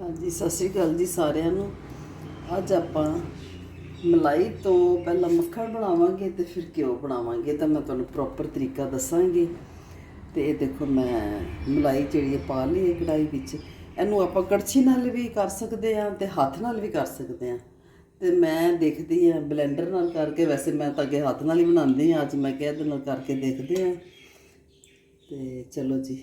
ਹਾਂਜੀ, ਸਤਿ ਸ਼੍ਰੀ ਅਕਾਲ ਜੀ ਸਾਰਿਆਂ ਨੂੰ। ਅੱਜ ਆਪਾਂ ਮਲਾਈ ਤੋਂ ਪਹਿਲਾਂ ਮੱਖਣ ਬਣਾਵਾਂਗੇ ਤੇ ਫਿਰ ਘਿਓ ਬਣਾਵਾਂਗੇ ਤਾਂ ਮੈਂ ਤੁਹਾਨੂੰ ਪ੍ਰੋਪਰ ਤਰੀਕਾ ਦੱਸਾਂਗੀ। ਤੇ ਇਹ ਦੇਖੋ ਮੈਂ ਮਲਾਈ ਜਿਹੜੀ ਹੈ ਪਾ ਲਈ ਹੈ ਕੜਾਈ ਵਿੱਚ। ਇਹਨੂੰ ਆਪਾਂ ਕੜਛੀ ਨਾਲ ਵੀ ਕਰ ਸਕਦੇ ਹਾਂ ਤੇ ਹੱਥ ਨਾਲ ਵੀ ਕਰ ਸਕਦੇ ਹਾਂ। ਤੇ ਮੈਂ ਦੇਖਦੀ ਹਾਂ, ਬਲੈਂਡਰ ਨਾਲ ਕਰਕੇ ਵੈਸੇ ਮੈਂ ਤਾਂ ਅੱਗੇ ਹੱਥ ਨਾਲ ਹੀ ਬਣਾਉਂਦੀ ਹਾਂ, ਅੱਜ ਮੈਂ ਕਿਹਾ ਇਹਦੇ ਨਾਲ ਕਰਕੇ ਦੇਖਦੇ ਹਾਂ। ਤੇ ਚਲੋ ਜੀ।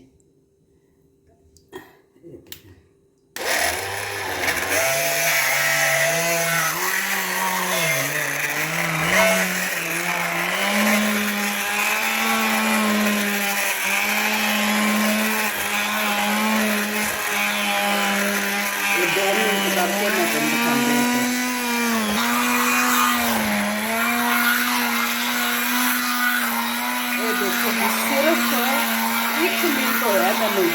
ਇਹ ਦੋ ਮਿੰਟ ਕਰਕੇ ਮੈਂ ਤੁਹਾਨੂੰ ਦਿਖਾਉਂਦੀ ਹਾਂ ਇਹ ਦੇਖੋ ਜੀ, ਸਿਰਫ ਇੱਕ ਮਿੰਟ ਹੋਇਆ ਮੈਨੂੰ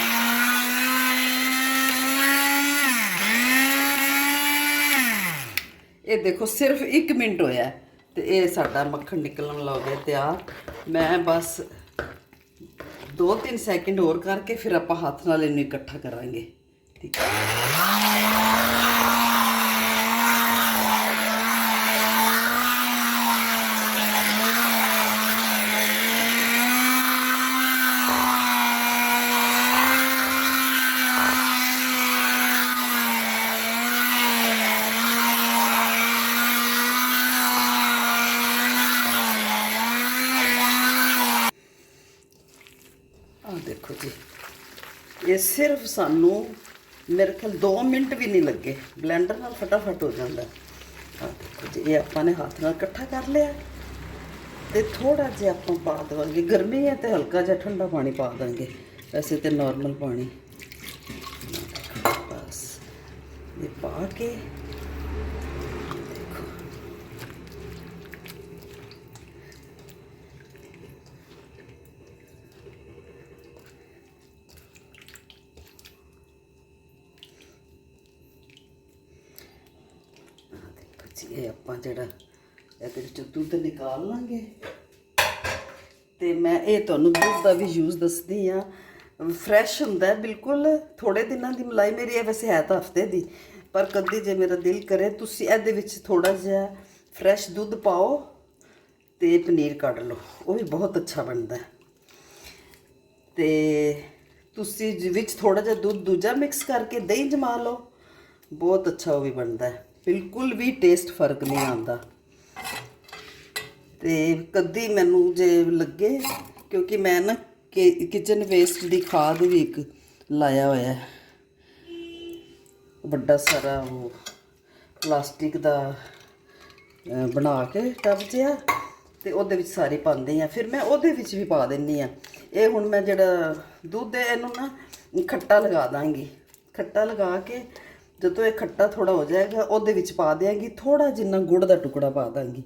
ਇਹ ਦੇਖੋ, ਸਿਰਫ 1 ਮਿੰਟ ਹੋਇਆ ਤੇ ਇਹ ਸਾਡਾ ਮੱਖਣ ਨਿਕਲਣ ਲੱਗ ਗਿਆ ਤਿਆਰ। ਮੈਂ ਬਸ 2-3 ਸੈਕਿੰਡ ਹੋਰ ਕਰਕੇ ਫਿਰ ਆਪਾਂ ਹੱਥ ਨਾਲ ਇਹਨੂੰ ਇਕੱਠਾ ਕਰਾਂਗੇ। ਠੀਕ ਹੈ। ਦੇਖੋ ਜੀ। ਇਹ ਸਿਰਫ ਸਾਨੂੰ ਮੇਰੇ ਖਿਆਲ 2 ਮਿੰਟ ਵੀ ਨਹੀਂ ਲੱਗੇ। ਬਲੈਂਡਰ ਨਾਲ ਫਟਾਫਟ ਹੋ ਜਾਂਦਾ। ਆਹ ਦੇਖੋ ਜੀ, ਇਹ ਆਪਾਂ ਨੇ ਹੱਥ ਨਾਲ ਇਕੱਠਾ ਕਰ ਲਿਆ। ਤੇ ਥੋੜਾ ਜਿਹਾ ਆਪਾਂ ਪਾ ਦੇਵਾਂਗੇ। ਗਰਮੀ ਹੈ ਤੇ ਹਲਕਾ ਜਿਹਾ ਠੰਡਾ ਪਾਣੀ ਪਾ ਦਾਂਗੇ। ਵੈਸੇ ਤੇ ਨਾਰਮਲ ਪਾਣੀ। ਬਸ। ਇਹ ਪਾ ਕੇ ਦੇਖੋ ਇਹ ਆਪਾਂ ਜਿਹੜਾ ਇਹਦੇ ਵਿੱਚੋਂ ਦੁੱਧ ਨਿਕਾਲ ਲਾਂਗੇ। ਤੇ ਮੈਂ ਇਹ ਤੁਹਾਨੂੰ ਦੁੱਧ ਦਾ ਵੀ ਯੂਜ਼ ਦੱਸਦੀ ਆ ਫਰੈਸ਼ ਹੁੰਦਾ ਬਿਲਕੁਲ ਥੋੜੇ ਦਿਨਾਂ ਦੀ ਮਲਾਈ ਮੇਰੀ ਇਹ ਵੈਸੇ ਹੈ ਤਾਂ ਹਫ਼ਤੇ ਦੀ, ਪਰ ਕਦੀ ਜੇ ਮੇਰਾ ਦਿਲ ਕਰੇ ਤੁਸੀਂ ਇਹਦੇ ਵਿੱਚ ਥੋੜਾ ਜਿਹਾ ਫਰੈਸ਼ ਦੁੱਧ ਪਾਓ ਤੇ ਪਨੀਰ ਕੱਢ ਲਓ, ਉਹ ਵੀ ਬਹੁਤ ਅੱਛਾ ਬਣਦਾ ਹੈ। ਤੇ ਤੁਸੀਂ ਜਿ- ਵਿੱਚ ਥੋੜਾ ਜਿਹਾ ਦੁੱਧ ਦੂਜਾ ਮਿਕਸ ਕਰਕੇ ਦਹੀਂ ਜਮਾ ਲਓ, ਬਹੁਤ ਅੱਛਾ ਉਹ ਵੀ ਬਣਦਾ ਹੈ। ਬਿਲਕੁਲ ਵੀ ਟੇਸਟ ਫ਼ਰਕ ਨਹੀਂ ਆਉਂਦਾ। ਤੇ ਕਦੀ ਮੈਨੂੰ ਜੇ ਲੱਗੇ, ਕਿਉਂਕਿ ਮੈਂ ਨਾ ਕਿਚਨ ਵੇਸਟ ਦੀ ਖਾਦ ਵੀ ਇੱਕ ਲਾਇਆ ਹੋਇਆ ਹੈ। ਵੱਡਾ ਸਾਰਾ ਉਹ ਪਲਾਸਟਿਕ ਦਾ ਬਣਾ ਕੇ ਟੱਬ ਜਿਹਾ ਤੇ ਉਹਦੇ ਵਿੱਚ ਸਾਰੇ ਪਾਉਂਦੇ ਆ ਫਿਰ ਮੈਂ ਉਹਦੇ ਵਿੱਚ ਵੀ ਪਾ ਦਿੰਨੀ ਆ ਇਹ ਹੁਣ ਮੈਂ ਜਿਹੜਾ ਦੁੱਧ ਹੈ, ਇਹਨੂੰ ਨਾ ਖੱਟਾ ਲਗਾ ਦਾਂਗੀ। ਖੱਟਾ ਲਗਾ ਕੇ ਜਦੋਂ ਇਹ ਖੱਟਾ ਥੋੜਾ ਹੋ ਜਾਏਗਾ, ਉਹਦੇ ਵਿੱਚ ਪਾ ਦਿਆਂਗੀ ਥੋੜਾ ਜਿੰਨਾ ਗੁੜ ਦਾ ਟੁਕੜਾ ਪਾ ਦਾਂਗੀ।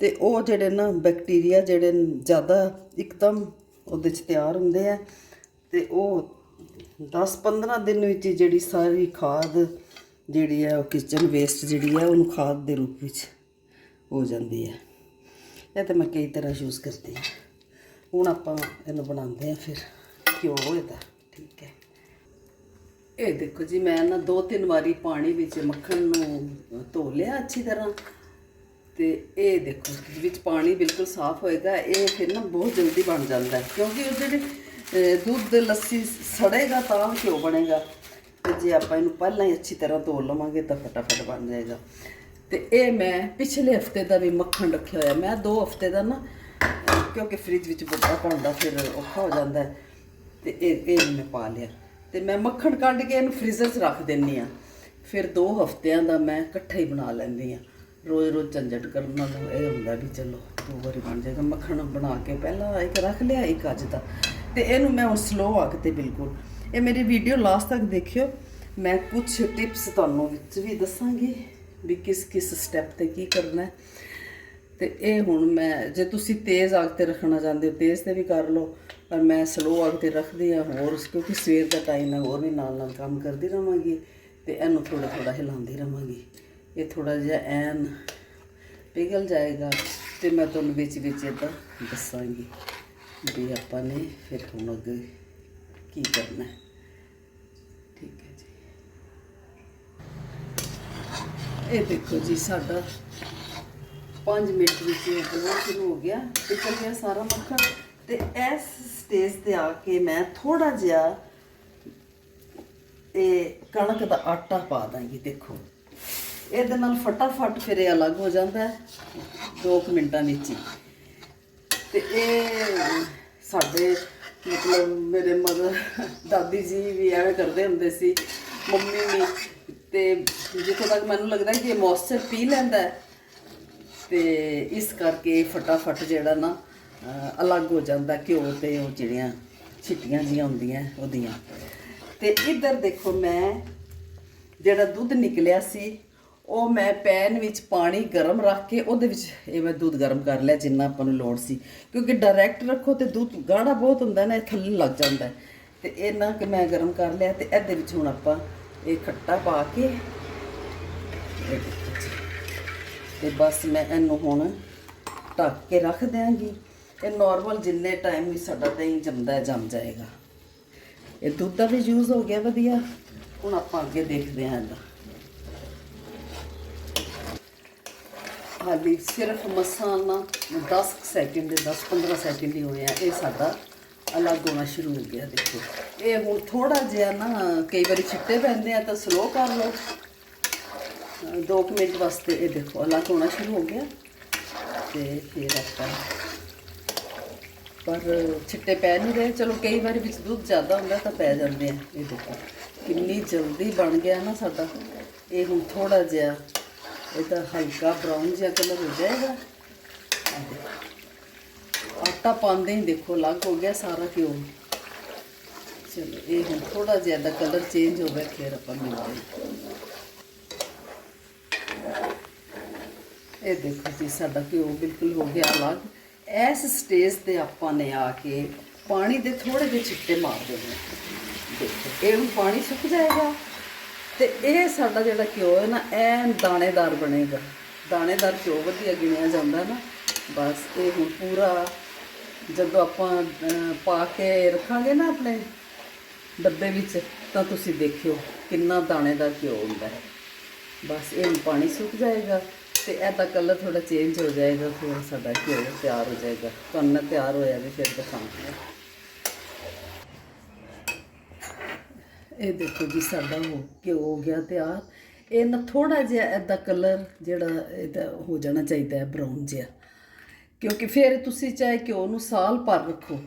ਤੇ ਉਹ ਜਿਹੜੇ ਨਾ ਬੈਕਟੀਰੀਆ ਜਿਹੜੇ ਜ਼ਿਆਦਾ ਇੱਕਦਮ ਉਹਦੇ ਚ ਤਿਆਰ ਹੁੰਦੇ ਆ, ਤੇ ਉਹ 10-15 ਦਿਨ ਵਿੱਚ ਹੀ ਜਿਹੜੀ ਸਾਰੀ ਖਾਦ ਜਿਹੜੀ ਹੈ ਉਹ ਕਿਚਨ ਵੇਸਟ ਜਿਹੜੀ ਹੈ ਉਹਨੂੰ ਖਾਦ ਦੇ ਰੂਪ ਵਿੱਚ ਹੋ ਜਾਂਦੀ ਹੈ ਇਹ ਤਾਂ ਮੈਂ ਕਈ ਤਰ੍ਹਾਂ ਯੂਜ਼ ਕਰਦੀ ਹਾਂ ਹੁਣ ਆਪਾਂ ਇਹਨੂੰ ਬਣਾਉਂਦੇ ਆ ਫਿਰ। ਘਿਓ ਇਹਦਾ, ਠੀਕ ਹੈ। ਇਹ ਦੇਖੋ ਜੀ, ਮੈਂ ਨਾ ਦੋ ਤਿੰਨ ਵਾਰੀ ਪਾਣੀ ਵਿੱਚ ਮੱਖਣ ਨੂੰ ਧੋ ਲਿਆ ਅੱਛੀ ਤਰ੍ਹਾਂ। ਤੇ ਇਹ ਦੇਖੋ, ਵਿੱਚ ਪਾਣੀ ਬਿਲਕੁਲ ਸਾਫ਼ ਹੋਏਗਾ, ਇਹ ਫਿਰ ਨਾ ਬਹੁਤ ਜਲਦੀ ਬਣ ਜਾਂਦਾ ਹੈ। ਕਿਉਂਕਿ ਉਹ ਜਿਹੜੇ ਦੁੱਧ ਲੱਸੀ ਸੜੇਗਾ ਤਾਂ ਘਿਓ ਬਣੇਗਾ। ਤੇ ਜੇ ਆਪਾਂ ਇਹਨੂੰ ਪਹਿਲਾਂ ਹੀ ਅੱਛੀ ਤਰ੍ਹਾਂ ਧੋ ਲਵਾਂਗੇ ਤਾਂ ਫਟਾਫਟ ਬਣ ਜਾਏਗਾ। ਤੇ ਇਹ ਮੈਂ ਪਿਛਲੇ ਹਫ਼ਤੇ ਦਾ ਵੀ ਮੱਖਣ ਰੱਖਿਆ ਹੋਇਆ। ਮੈਂ ਦੋ ਹਫ਼ਤੇ ਦਾ ਨਾ ਕਿਉਂਕਿ ਫ੍ਰਿਜ ਵਿੱਚ ਵੱਡਾ ਭਾਂਡਾ ਫਿਰ ਔਖਾ ਹੋ ਜਾਂਦਾ ਹੈ। ਤੇ ਇਹ ਇਹ ਮੈਂ ਪਾ ਲਿਆ। ਤੇ ਮੈਂ ਮੱਖਣ ਕੱਢ ਕੇ ਇਹਨੂੰ ਫ੍ਰੀਜ਼ਰ 'ਚ ਰੱਖ ਦਿੰਨੀ ਆ। ਫਿਰ ਦੋ ਹਫਤਿਆਂ ਦਾ ਮੈਂ ਇਕੱਠਾ ਹੀ ਬਣਾ ਲੈਂਦੀ ਆ। ਰੋਜ਼ ਰੋਜ਼ ਝੰਜਟ ਕਰਨ ਨਾਲ ਇਹ ਹੁੰਦਾ ਵੀ ਚਲੋ, ਦੋ ਵਾਰੀ ਬਣ ਜਾਏਗਾ। ਮੱਖਣ ਬਣਾ ਕੇ ਪਹਿਲਾਂ ਇੱਕ ਰੱਖ ਲਿਆ, ਇੱਕ ਅੱਜ ਦਾ। ਤੇ ਇਹਨੂੰ ਮੈਂ ਹੁਣ ਸਲੋ ਆਗ ਤੇ ਬਿਲਕੁਲ। ਇਹ ਮੇਰੀ ਵੀਡੀਓ ਲਾਸਟ ਤੱਕ ਦੇਖਿਓ। ਮੈਂ ਕੁਝ ਟਿਪਸ ਤੁਹਾਨੂੰ ਵਿੱਚ ਵੀ ਦੱਸਾਂਗੀ ਵੀ ਕਿਸ ਕਿਸ ਸਟੈਪ ਤੇ ਕੀ ਕਰਨਾ ਹੈ। ਤੇ ਇਹ ਹੁਣ ਮੈਂ, ਜੇ ਤੁਸੀਂ ਤੇਜ਼ ਆਗ ਤੇ ਰੱਖਣਾ ਚਾਹੁੰਦੇ ਹੋ, ਤੇਜ਼ ਤੇ ਵੀ ਕਰ ਲਓ, ਪਰ ਮੈਂ ਸਲੋ ਆਗ ਤੇ ਰੱਖਦੀ ਆ ਹੋਰ, ਕਿਉਂਕਿ ਸਵੇਰ ਦਾ ਟਾਈਮ ਹੈ ਹੋਰ ਵੀ ਨਾਲ ਨਾਲ ਕੰਮ ਕਰਦੀ ਰਵਾਂਗੀ ਤੇ ਇਹਨੂੰ ਥੋੜਾ ਥੋੜਾ ਹਿਲਾਉਂਦੀ ਰਵਾਂਗੀ ਇਹ ਥੋੜਾ ਜਿਹਾ ਐਨ ਪਿਘਲ ਜਾਏਗਾ ਤੇ ਮੈਂ ਤੁਹਾਨੂੰ ਵਿੱਚ ਵਿੱਚ ਇਹਦਾ ਦੱਸਾਂਗੀ ਵੀ ਆਪਾਂ ਨੇ ਫਿਰ ਹੁਣ ਅੱਗੇ ਕੀ ਕਰਨਾ ਹੈ। ਠੀਕ ਹੈ ਜੀ। ਇਹ ਦੇਖੋ ਜੀ ਸਾਡਾ 5 ਮਿੰਟ ਵਿੱਚ ਇਹ ਬਣਨਾ ਸ਼ੁਰੂ ਹੋ ਗਿਆ ਨਿਕਲ ਗਿਆ ਸਾਰਾ ਮੱਖਣ ਤੇ ਇਸ ਸਟੇਜ ਤੇ ਆ ਕੇ ਮੈਂ ਥੋੜਾ ਜਿਹਾ ਇਹ ਕਣਕ ਦਾ ਆਟਾ ਪਾ ਦਾਂਗੀ, ਦੇਖੋ। ਇਹਦੇ ਨਾਲ ਫਟਾਫਟ ਫਿਰ ਇਹ ਅਲੱਗ ਹੋ ਜਾਂਦਾ ਹੈ 2 ਮਿੰਟਾਂ ਵਿੱਚ ਹੀ। ਤੇ ਇਹ ਸਾਡੇ ਮਤਲਬ ਮੇਰੇ ਮਦਰ ਦਾਦੀ ਜੀ ਵੀ ਐਵੇਂ ਕਰਦੇ ਹੁੰਦੇ ਸੀ, ਮੰਮੀ ਵੀ। ਤੇ ਜਿੱਥੋਂ ਤੱਕ ਮੈਨੂੰ ਲੱਗਦਾ ਕਿ ਇਹ ਮੌਇਸਚਰ ਪੀ ਲੈਂਦਾ ਹੈ ਤੇ ਇਸ ਕਰਕੇ ਫਟਾਫਟ ਜਿਹੜਾ ਨਾ ਅਲੱਗ ਹੋ ਜਾਂਦਾ ਘਿਓ ਤੇ ਉਹ ਜਿਹੜੀਆਂ ਛਿੱਟੀਆਂ ਜੀਆਂ ਹੁੰਦੀਆਂ ਉਹਦੀਆਂ। ਤੇ ਇੱਧਰ ਦੇਖੋ ਮੈਂ, ਜਿਹੜਾ ਦੁੱਧ ਨਿਕਲਿਆ ਸੀ, ਉਹ ਮੈਂ ਪੈਨ ਵਿੱਚ ਪਾਣੀ ਗਰਮ ਰੱਖ ਕੇ ਉਹਦੇ ਵਿੱਚ ਇਹ ਮੈਂ ਦੁੱਧ ਗਰਮ ਕਰ ਲਿਆ ਜਿੰਨਾ ਆਪਾਂ ਨੂੰ ਲੋੜ ਸੀ। ਕਿਉਂਕਿ ਡਾਇਰੈਕਟ ਰੱਖੋ ਤੇ ਦੁੱਧ ਗਾੜਾ ਬਹੁਤ ਹੁੰਦਾ ਨਾ, ਇਹ ਥੱਲੇ ਲੱਗ ਜਾਂਦਾ। ਹੈ। ਤੇ ਇਹ ਨਾ ਕਿ ਮੈਂ ਗਰਮ ਕਰ ਲਿਆ ਤੇ ਇਹਦੇ ਵਿੱਚ ਹੁਣ ਆਪਾਂ ਇਹ ਖੱਟਾ ਪਾ ਕੇ ਤੇ ਬਸ ਮੈਂ ਇਹਨੂੰ ਹੁਣ ਢੱਕ ਕੇ ਰੱਖ ਦਿਆਂਗੀ ਇਹ ਨਾਰਮਲ ਜਿੰਨੇ ਟਾਈਮ ਵੀ ਸਾਡਾ ਦਹੀਂ ਜੰਮਦਾ ਜੰਮ ਜਾਏਗਾ। ਇਹ ਦੁੱਧ ਦਾ ਵੀ ਯੂਜ਼ ਹੋ ਗਿਆ ਵਧੀਆ। ਹੁਣ ਆਪਾਂ ਅੱਗੇ ਦੇਖਦੇ ਹਾਂ ਇਹਦਾ। ਹਾਲੀ ਸਿਰਫ ਮਸਾਲਾ 10 ਸੈਕਿੰਡ ਦੇ 10-15 ਸੈਕਿੰਡ ਹੀ ਹੋਏ ਆ, ਇਹ ਸਾਡਾ ਅਲੱਗ ਹੋਣਾ ਸ਼ੁਰੂ ਹੋ ਗਿਆ, ਦੇਖੋ। ਇਹ ਹੁਣ ਥੋੜਾ ਜਿਹਾ ਨਾ, ਕਈ ਵਾਰੀ ਛਿੱਟੇ ਪੈਂਦੇ ਆ ਤਾਂ ਸਲੋ ਕਰ ਲਓ। 2 ਮਿੰਟ ਵਾਸਤੇ ਇਹ ਦੇਖੋ ਅਲੱਗ ਹੋਣਾ ਸ਼ੁਰੂ ਹੋ ਗਿਆ ਤੇ ਫਿਰ ਆਪਾਂ ਪਰ ਛਿੱਟੇ ਪੈ ਨਹੀਂ ਰਹੇ। ਚਲੋ ਕਈ ਵਾਰੀ ਵਿੱਚ ਦੁੱਧ ਜ਼ਿਆਦਾ ਹੁੰਦਾ ਤਾਂ ਪੈ ਜਾਂਦੇ ਆ। ਇਹ ਦੇਖੋ, ਕਿੰਨੀ ਜਲਦੀ ਬਣ ਗਿਆ ਨਾ ਸਾਡਾ। ਇਹ ਹੁਣ ਥੋੜਾ ਜਿਹਾ ਇਹਦਾ ਹਲਕਾ ਬਰਾਊਨ ਜਿਹਾ ਕਲਰ ਹੋ ਜਾਏਗਾ। ਆਟਾ ਪਾਉਂਦੇ ਹੀ ਦੇਖੋ, ਅਲੱਗ ਹੋ ਗਿਆ ਸਾਰਾ ਘਿਓ ਚਲੋ, ਇਹ ਹੁਣ ਥੋੜਾ ਜਿਹਾ ਦਾ ਕਲਰ ਚੇਂਜ ਹੋ ਗਿਆ, ਫਿਰ ਆਪਾਂ ਮਿਲਦੇ ਹਾਂ। ਇਹ ਦੇਖੋ ਜੀ, ਸਾਡਾ ਘਿਓ ਬਿਲਕੁਲ ਹੋ ਗਿਆ ਅਲੱਗ। ਇਸ ਸਟੇਜ ਤੇ ਆਪਾਂ ਨੇ ਆ ਕੇ ਪਾਣੀ ਦੇ ਥੋੜੇ ਜਿਹੇ ਛਿੱਟੇ ਮਾਰ ਦੇਣੇ ਦੇਖੋ, ਇਹ ਹੁਣ ਪਾਣੀ ਸੁੱਕ ਜਾਏਗਾ। ਤੇ ਇਹ ਸਾਡਾ ਜਿਹੜਾ ਘਿਓ ਹੈ ਨਾ, ਐਨ ਦਾਣੇਦਾਰ ਬਣੇਗਾ। ਦਾਣੇਦਾਰ ਘਿਓ ਵਧੀਆ ਗਿਣਿਆ ਜਾਂਦਾ ਨਾ। ਬਸ ਇਹ ਹੁਣ ਪੂਰਾ ਜਦੋਂ ਆਪਾਂ ਪਾ ਕੇ ਰੱਖਾਂਗੇ ਨਾ ਆਪਣੇ ਡੱਬੇ ਵਿੱਚ, ਤਾਂ ਤੁਸੀਂ ਦੇਖਿਓ ਕਿੰਨਾ ਦਾਣੇਦਾਰ ਘਿਓ ਹੁੰਦਾ ਹੈ। ਬਸ ਇਹ ਹੁਣ ਪਾਣੀ ਸੁੱਕ ਜਾਏਗਾ। ਤੇ ਇਹਦਾ ਕਲਰ ਥੋੜਾ ਚੇਂਜ ਹੋ ਜਾਏਗਾ, ਫਿਰ ਸਾਡਾ ਘਿਓ ਤਿਆਰ ਹੋ ਜਾਏਗਾ। ਤੁਹਾਨੂੰ ਮੈਂ ਤਿਆਰ ਹੋਇਆ ਵੀ ਫਿਰ ਦਿਖਾਉਂਗੀ। ਇਹ ਦੇਖੋ ਜੀ, ਸਾਡਾ ਹੋ ਘਿਓ ਹੋ ਗਿਆ ਤਿਆਰ। ਇਹ ਨਾ ਥੋੜਾ ਜਿਹਾ ਇਹਦਾ ਕਲਰ ਜਿਹੜਾ ਇਹਦਾ ਹੋ ਜਾਣਾ ਚਾਹੀਦਾ ਹੈ ਬਰਾਊਨ ਜਿਹਾ। ਕਿਉਂਕਿ ਫਿਰ ਤੁਸੀਂ ਚਾਹੇ ਘਿਓ ਨੂੰ ਸਾਲ ਭਰ ਰੱਖੋ।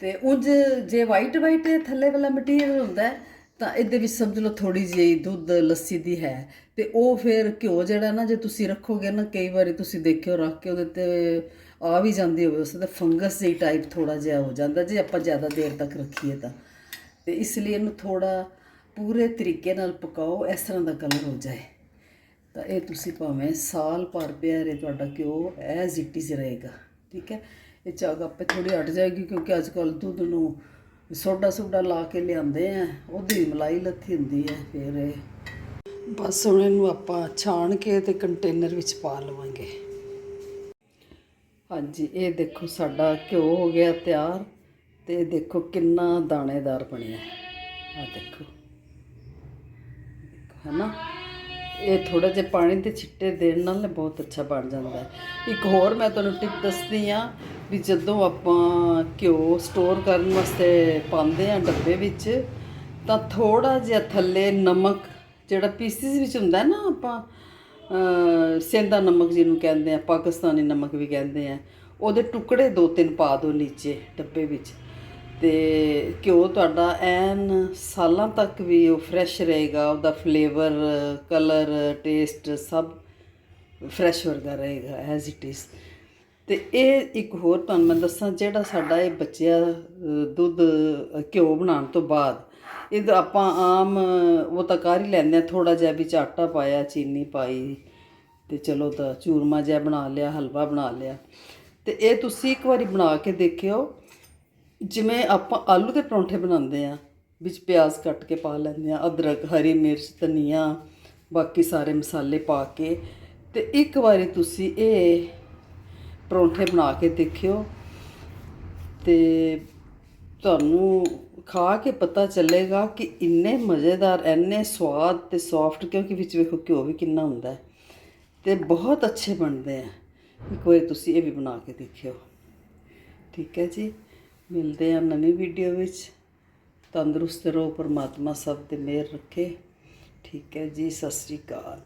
ਤੇ ਉਂਝ ਜੇ ਵਾਈਟ ਵਾਈਟ ਥੱਲੇ ਵਾਲਾ ਮਟੀਰੀਅਲ ਹੁੰਦਾ ਤਾਂ ਇਹਦੇ ਵਿੱਚ ਸਮਝ ਲਓ ਥੋੜੀ ਜਿਹੀ ਦੁੱਧ, ਲੱਸੀ ਦੀ ਹੈ। ਤੇ ਉਹ ਫਿਰ ਘਿਓ ਜਿਹੜਾ ਨਾ ਜੇ ਤੁਸੀਂ ਰੱਖੋਗੇ ਨਾ, ਕਈ ਵਾਰੀ ਤੁਸੀਂ ਦੇਖਿਓ ਰੱਖ ਕੇ ਉਹਦੇ ਤੇ ਆ ਵੀ ਜਾਂਦੀ ਹੋਵੇ, ਉਸ ਦਾ ਫੰਗਸ ਜਿਹੀ ਟਾਈਪ ਥੋੜਾ ਜਿਹਾ ਹੋ ਜਾਂਦਾ, ਜੇ ਆਪਾਂ ਜ਼ਿਆਦਾ ਦੇਰ ਤੱਕ ਰੱਖੀਏ ਤਾਂ। ਤੇ ਇਸ ਲਈ ਇਹਨੂੰ ਥੋੜਾ ਪੂਰੇ ਤਰੀਕੇ ਨਾਲ ਪਕਾਓ, ਇਸ ਤਰ੍ਹਾਂ ਦਾ ਕਲਰ ਹੋ ਜਾਏ। ਤਾਂ ਇਹ ਤੁਸੀਂ ਭਾਵੇਂ ਸਾਲ ਭਰ ਪਿਆ ਰਹੇ ਤੁਹਾਡਾ ਘਿਓ ਐਜ਼ ਇਟ ਇਜ਼ ਰਹੇਗਾ, ਠੀਕ ਹੈ? ਇਹ ਚਾਗ ਆਪੇ ਥੋੜੀ ਹਟ ਜਾਏਗੀ, ਕਿਉਂਕਿ ਅੱਜ ਕੱਲ ਦੁੱਧ ਨੂੰ ਸੋਡਾ ਸੋਡਾ ਲਾ ਕੇ ਲਿਆਉਂਦੇ ਆ, ਉਹਦੀ ਮਲਾਈ ਲੱਥੀ ਹੁੰਦੀ ਹੈ, ਫਿਰ ਇਹ ਬਸ ਹੁਣ ਇਹਨੂੰ ਆਪਾਂ ਛਾਣ ਕੇ ਤੇ ਕੰਟੇਨਰ ਵਿੱਚ ਪਾ ਲਵਾਂਗੇ। ਹਾਂਜੀ, ਇਹ ਦੇਖੋ ਸਾਡਾ ਘਿਓ ਹੋ ਗਿਆ ਤਿਆਰ ਤੇ ਦੇਖੋ ਕਿੰਨਾ ਦਾਣੇਦਾਰ ਬਣਿਆ। ਆ ਦੇਖੋ। ਹਨਾ? ਇਹ ਥੋੜਾ ਜਿਹਾ ਪਾਣੀ ਦੇ ਛਿੱਟੇ ਦੇਣ ਨਾਲ ਬਹੁਤ ਅੱਛਾ ਬਣ ਜਾਂਦਾ ਹੈ। ਇੱਕ ਹੋਰ ਮੈਂ ਤੁਹਾਨੂੰ ਟਿਪ ਦੱਸਦੀ ਆ ਵੀ ਜਦੋਂ ਆਪਾਂ ਘਿਓ ਸਟੋਰ ਕਰਨ ਵਾਸਤੇ ਪਾਉਂਦੇ ਆ ਡੱਬੇ ਵਿੱਚ, ਤਾਂ ਥੋੜਾ ਜਿਹਾ ਥੱਲੇ ਨਮਕ ਜਿਹੜਾ ਪੀਸਿਸ ਵਿੱਚ ਹੁੰਦਾ ਨਾ ਆਪਾਂ ਅ, ਸੇਂਦਾ ਨਮਕ ਜਿਹਨੂੰ ਕਹਿੰਦੇ ਆ ਪਾਕਿਸਤਾਨੀ ਨਮਕ ਵੀ ਕਹਿੰਦੇ ਆ ਉਹਦੇ ਟੁਕੜੇ ਦੋ ਤਿੰਨ ਪਾ ਦਿਓ ਨੀਚੇ ਡੱਬੇ ਵਿੱਚ। ਤੇ ਘਿਓ ਤੁਹਾਡਾ ਐਨ ਸਾਲਾਂ ਤੱਕ ਵੀ ਉਹ ਫਰੈਸ਼ ਰਹੇਗਾ ਉਹਦਾ ਫਲੇਵਰ ਕਲਰ ਟੇਸਟ ਸਭ ਫਰੈਸ਼ ਵਰਗਾ ਰਹੇਗਾ ਐਜ਼ ਇਟ ਇਜ਼ ਤੇ ਇਹ ਇੱਕ ਹੋਰ ਤੁਹਾਨੂੰ ਮੈਂ ਦੱਸਾਂ ਜਿਹੜਾ ਸਾਡਾ ਇਹ ਬੱਚਿਆ ਦੁੱਧ ਘਿਓ ਬਣਾਉਣ ਤੋਂ ਬਾਅਦ ਇਹ ਆਪਾਂ ਆਮ, ਉਹ ਤਾਂ ਕਰ ਹੀ ਲੈਂਦੇ ਆ ਥੋੜਾ ਜਿਹਾ ਵਿੱਚ ਆਟਾ ਪਾਇਆ, ਚੀਨੀ ਪਾਈ ਤੇ ਚਲੋ ਤਾਂ ਚੂਰਮਾ ਜਿਹਾ ਬਣਾ ਲਿਆ, ਹਲਵਾ ਬਣਾ ਲਿਆ। ਤੇ ਇਹ ਤੁਸੀਂ ਇੱਕ ਵਾਰੀ ਬਣਾ ਕੇ ਦੇਖਿਓ, ਜਿਵੇਂ ਆਪਾਂ ਆਲੂ ਦੇ ਪਰੌਂਠੇ ਬਣਾਉਂਦੇ ਆ ਵਿੱਚ ਪਿਆਜ਼ ਕੱਟ ਕੇ ਪਾ ਲੈਂਦੇ ਆ ਅਦਰਕ, ਹਰੀ ਮਿਰਚ, ਧਨੀਆ, ਬਾਕੀ ਸਾਰੇ ਮਸਾਲੇ ਪਾ ਕੇ। ਤੇ ਇੱਕ ਵਾਰੀ ਤੁਸੀਂ ਇਹ ਪਰੌਂਠੇ ਬਣਾ ਕੇ ਦੇਖਿਓ ਤੇ ਤੁਹਾਨੂੰ ਖਾ ਕੇ ਪਤਾ ਚੱਲੇਗਾ ਕਿ ਇੰਨੇ ਮਜ਼ੇਦਾਰ, ਇੰਨੇ ਸਵਾਦ ਤੇ ਸੌਫਟ ਕਿਉਂਕਿ ਵਿੱਚ ਵੇਖੋ ਘਿਓ ਵੀ ਕਿੰਨਾ ਹੁੰਦਾ ਹੈ। ਤੇ ਬਹੁਤ ਅੱਛੇ ਬਣਦੇ ਆ। ਇੱਕ ਵਾਰੀ ਤੁਸੀਂ ਇਹ ਵੀ ਬਣਾ ਕੇ ਦੇਖਿਓ। ਠੀਕ ਹੈ ਜੀ? ਮਿਲਦੇ ਆ ਨਵੀਂ ਵੀਡੀਓ ਵਿੱਚ। ਤੰਦਰੁਸਤ ਰਹੋ, ਪਰਮਾਤਮਾ ਸਭ ਤੇ ਮਿਹਰ ਰੱਖੇ। ਠੀਕ ਹੈ ਜੀ, ਸਤਿ ਸ੍ਰੀ ਅਕਾਲ।